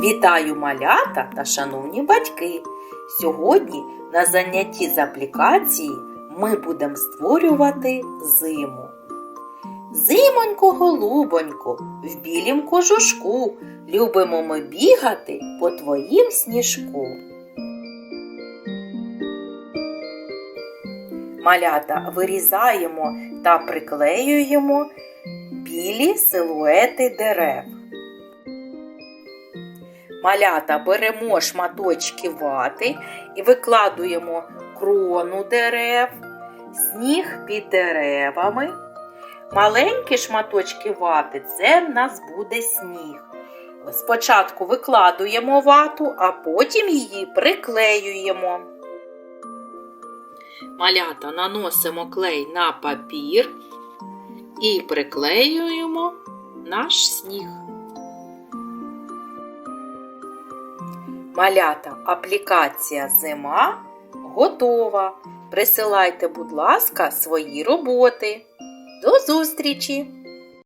Вітаю малята та шановні батьки! Сьогодні на занятті з аплікації ми будемо створювати зиму. Зимонько, голубонько, в білім кожушку любимо ми бігати по твоїм сніжку. Малята вирізаємо та приклеюємо білі силуети дерев. Малята беремо шматочки вати і викладуємо крону дерев, сніг під деревами. Маленькі шматочки вати це в нас буде сніг. Спочатку викладуємо вату, а потім її приклеюємо. Малята наносимо клей на папір і приклеюємо наш сніг. Малята, аплікація зима готова. Присилайте, будь ласка, свої роботи. До зустрічі!